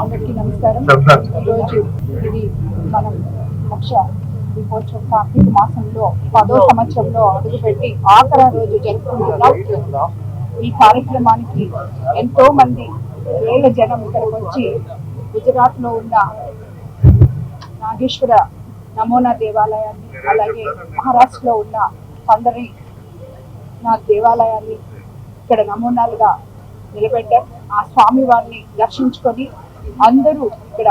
నమస్కారం. ఈరోజు ఇది మనం లక్ష దీపోత్సవం కార్తీక మాసంలో పదో సంవత్సరంలో అడుగుపెట్టి ఆఖరి రోజు జరుపుకుంటున్నాం. ఈ కార్యక్రమానికి ఎంతో మంది వేల జనం ఇక్కడికి వచ్చి గుజరాత్లో ఉన్న నాగేశ్వర నమూనా దేవాలయాన్ని అలాగే మహారాష్ట్రలో ఉన్న పండరి నా దేవాలయాన్ని ఇక్కడ నమూనాలుగా నిలబెట్టాం ఆ స్వామి వారిని దర్శించుకొని అందరూ ఇక్కడ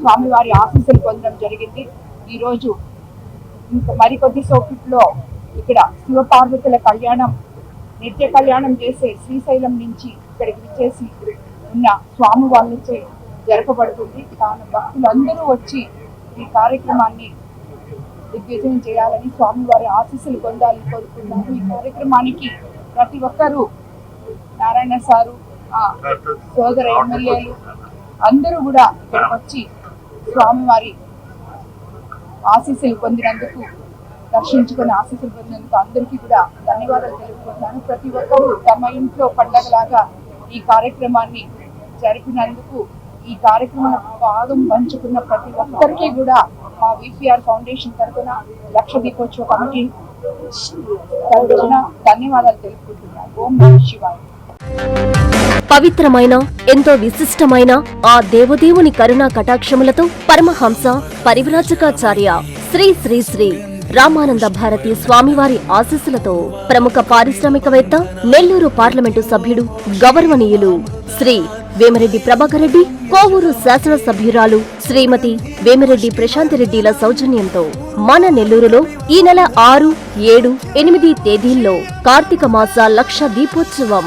స్వామివారి ఆశీస్సులు పొందడం జరిగింది. ఈరోజు ఇంకా మరికొద్ది సోకిట్లో ఇక్కడ శివపార్వతుల కళ్యాణం నిత్య కళ్యాణం చేసే శ్రీశైలం నుంచి ఇక్కడికి విచ్చేసి ఉన్న స్వామి వాళ్ళచే జరపబడుతుంది. కావున భక్తులందరూ వచ్చి ఈ కార్యక్రమాన్ని దిగ్విజయం చేయాలని స్వామివారి ఆశీస్సులు పొందాలని కోరుకున్నాను ఈ కార్యక్రమానికి ప్రతి ఒక్కరూ నారాయణ సారు సోదర ఎమ్మెల్యేలు అందరూ కూడా ఇక్కడికి వచ్చి స్వామివారి ఆశీస్సులు పొందినందుకు దర్శించుకుని ఆశీస్సులు పొందినందుకు అందరికీ కూడా ధన్యవాదాలు తెలుపుకుంటున్నాను. ప్రతి ఒక్కరూ తమ ఇంట్లో పండగలాగా ఈ కార్యక్రమాన్ని జరిపినందుకు ఈ కార్యక్రమం భాగం పంచుకున్న ప్రతి ఒక్కరికి కూడా మా విపిఆర్ ఫౌండేషన్ తరఫున లక్ష దీపోత్సవ కమిటీ తరఫున ధన్యవాదాలు తెలుపుకుంటున్నాను. ఓం నమ శివాయ. పవిత్రమైన ఎంతో విశిష్టమైన ఆ దేవదేవుని కరుణా కటాక్షములతో పరమహంస పరివ్రాజకాచార్య శ్రీ శ్రీ శ్రీ రామానంద భారతి స్వామివారి ఆశీస్సులతో ప్రముఖ పారిశ్రామికవేత్త నెల్లూరు పార్లమెంటు సభ్యుడు గౌరవనీయులు శ్రీ వేమరెడ్డి ప్రభాకర్ రెడ్డి కోవూరు శాసనసభ్యురాలు శ్రీమతి వేమిరెడ్డి ప్రశాంతిరెడ్డిల సౌజన్యంతో మన నెల్లూరులో ఈ నెల ఆరు ఏడు ఎనిమిది తేదీల్లో కార్తీక మాస లక్ష దీపోత్సవం.